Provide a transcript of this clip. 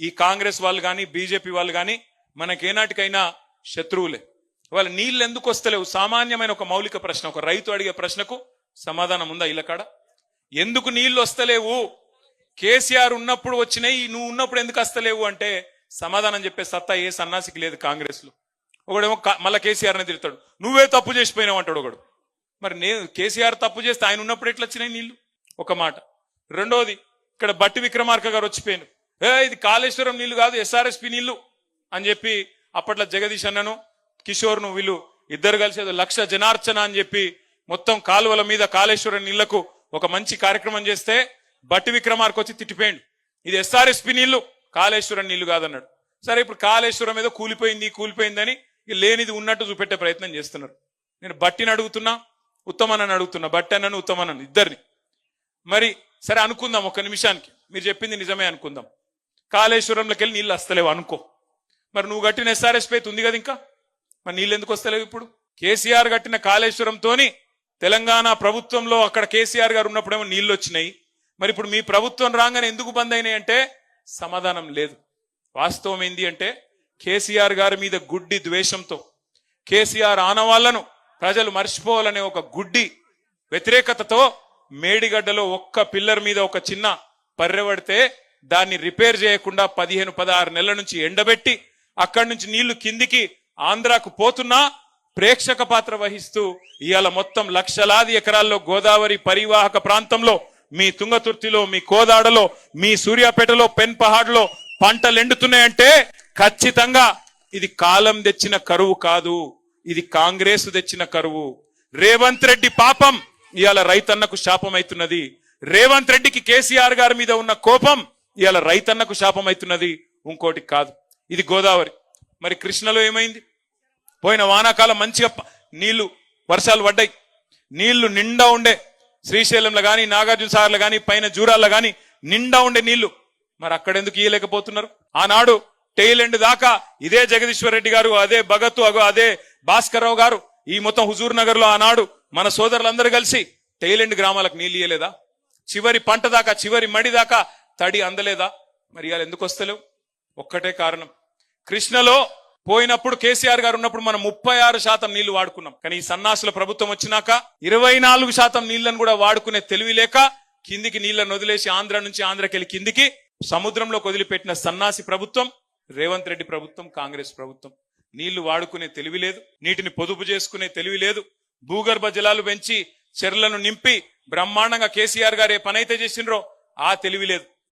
ఈ కాంగ్రెస్ వాళ్ళు కానీ బీజేపీ వాళ్ళు కానీ మనకేనాటికైనా శత్రువులే. వాళ్ళ నీళ్ళు ఎందుకు వస్తలేవు? సామాన్యమైన ఒక మౌలిక ప్రశ్న ఒక రైతు అడిగే ప్రశ్నకు సమాధానం ఉందా ఇళ్ళకాడ ఎందుకు నీళ్ళు వస్తలేవు? కేసీఆర్ ఉన్నప్పుడు వచ్చినాయి నువ్వు ఉన్నప్పుడు ఎందుకు వస్తలేవు అంటే సమాధానం చెప్పే సత్తా ఏ సన్నాసికి లేదు కాంగ్రెస్లో ఒకడేమో మళ్ళీ కేసీఆర్ అని తిడతాడు. నువ్వే తప్పు చేసిపోయినావు అంటాడు ఒకడు. మరి నేను కేసీఆర్ తప్పు చేస్తే ఆయన ఉన్నప్పుడు ఎట్లా వచ్చినాయి నీళ్ళు ఒక మాట. రెండోది ఇక్కడ బట్టి విక్రమార్క గారు వచ్చిపోయాను ఏ ఇది కాళేశ్వరం నీళ్ళు కాదు ఎస్ఆర్ఎస్పి నీళ్ళు అని చెప్పి అప్పట్లో జగదీష్ అన్నను కిషోర్ను వీళ్ళు ఇద్దరు కలిసి లక్ష జనార్చన అని చెప్పి మొత్తం కాలువల మీద కాళేశ్వరం నీళ్ళకు ఒక మంచి కార్యక్రమం చేస్తే బట్టి విక్రమార్క వచ్చి తిట్టిపోయిండు. ఇది ఎస్ఆర్ఎస్పి నీళ్ళు కాళేశ్వరం నీళ్ళు కాదన్నాడు. సరే ఇప్పుడు కాళేశ్వరం ఏదో కూలిపోయింది కూలిపోయిందని లేనిది ఉన్నట్టు చూపెట్టే ప్రయత్నం చేస్తున్నారు. నేను బట్టిని అడుగుతున్నా ఉత్తమనని అడుగుతున్నా బట్టి అన్నను ఉత్తమనని ఇద్దరిని. మరి సరే అనుకుందాం ఒక నిమిషానికి. మీరు చెప్పింది నిజమే అనుకుందాం. కాళేశ్వరంలోకి వెళ్ళి నీళ్ళు వస్తలేవు అనుకో. మరి నువ్వు కట్టిన ఎస్ఆర్ఎస్ పేత్ ఉంది కదా ఇంకా? మరి నీళ్ళు ఎందుకు వస్తలేవు ఇప్పుడు? కేసీఆర్ కట్టిన కాళేశ్వరంతోని తెలంగాణ ప్రభుత్వంలో అక్కడ కేసీఆర్ గారు ఉన్నప్పుడేమో నీళ్ళు వచ్చినాయి. మరి ఇప్పుడు మీ ప్రభుత్వం రాగానే ఎందుకు బంద్ అయినాయి అంటే సమాధానం లేదు. వాస్తవం ఏంది అంటే కేసీఆర్ గారి మీద గుడ్డి ద్వేషంతో కేసీఆర్ ఆనవాళ్ళను ప్రజలు మర్చిపోవాలనే ఒక గుడ్డి వ్యతిరేకతతో మేడిగడ్డలో ఒక్క పిల్లర్ మీద ఒక చిన్న పర్రెవడితే దాన్ని రిపేర్ చేయకుండా పదిహేను పదహారు నెలల నుంచి ఎండబెట్టి అక్కడి నుంచి నీళ్ళు కిందికి ఆంధ్రాకు పోతున్నా ప్రేక్షక పాత్ర వహిస్తూ ఇవాళ మొత్తం లక్షలాది ఎకరాల్లో గోదావరి పరివాహక ప్రాంతంలో మీ తుంగతుర్తిలో మీ కోదాడలో మీ సూర్యాపేటలో పెన్ పహాడ్లో పంటలు ఎండుతున్నాయంటే ఖచ్చితంగా ఇది కాలం తెచ్చిన కరువు కాదు. ఇది కాంగ్రెస్ తెచ్చిన కరువు. రేవంత్ రెడ్డి పాపం ఇవాళ రైతన్నకు శాపం అవుతున్నది రేవంత్ రెడ్డికి కేసీఆర్ గారి మీద ఉన్న కోపం ఇవాళ రైతన్నకు శాపం అవుతున్నది ఇంకోటి కాదు. ఇది గోదావరి. మరి కృష్ణలో ఏమైంది? పోయిన వానాకాలం మంచిగా నీళ్ళు వర్షాలు పడ్డాయి. నీళ్ళు నిండా ఉండే శ్రీశైలంలో కానీ నాగార్జున సాగర్లో కానీ పైన జూరాల్లో కానీ నిండా ఉండే నీళ్ళు. మరి అక్కడెందుకు ఇయ్యలేకపోతున్నారు? ఆనాడు టెయిల్ ఎండ్ దాకా ఇదే జగదీశ్వర్ రెడ్డి గారు అదే భగత్ అగో అదే భాస్కర్రావు గారు ఈ మొత్తం హుజూర్ నగర్లో ఆనాడు మన సోదరులందరూ కలిసి టెయిల్ ఎండ్ గ్రామాలకు నీళ్ళు ఇయ్యలేదా? చివరి పంట దాకా చివరి మడి దాకా తడి అందలేదా? మరి ఇవాళ ఎందుకు వస్తలేవు? ఒక్కటే కారణం. కృష్ణలో పోయినప్పుడు కేసీఆర్ గారు ఉన్నప్పుడు మనం ముప్పై ఆరు శాతం నీళ్ళు వాడుకున్నాం. కానీ ఈ సన్నాసుల ప్రభుత్వం వచ్చినాక ఇరవై నాలుగు శాతం నీళ్ళను కూడా వాడుకునే తెలివి లేక కిందికి నీళ్ళను వదిలేసి ఆంధ్ర నుంచి ఆంధ్రకెళ్ళి కిందికి సముద్రంలోకి వదిలిపెట్టిన సన్నాసి ప్రభుత్వం రేవంత్ రెడ్డి ప్రభుత్వం కాంగ్రెస్ ప్రభుత్వం. నీళ్ళు వాడుకునే తెలివి లేదు నీటిని పొదుపు చేసుకునే తెలివి లేదు. భూగర్భ జలాలు పెంచి చెర్లను నింపి బ్రహ్మాండంగా కేసీఆర్ గారు ఏ పనైతే చేసిండ్రో ఆ తెలివి లేదు.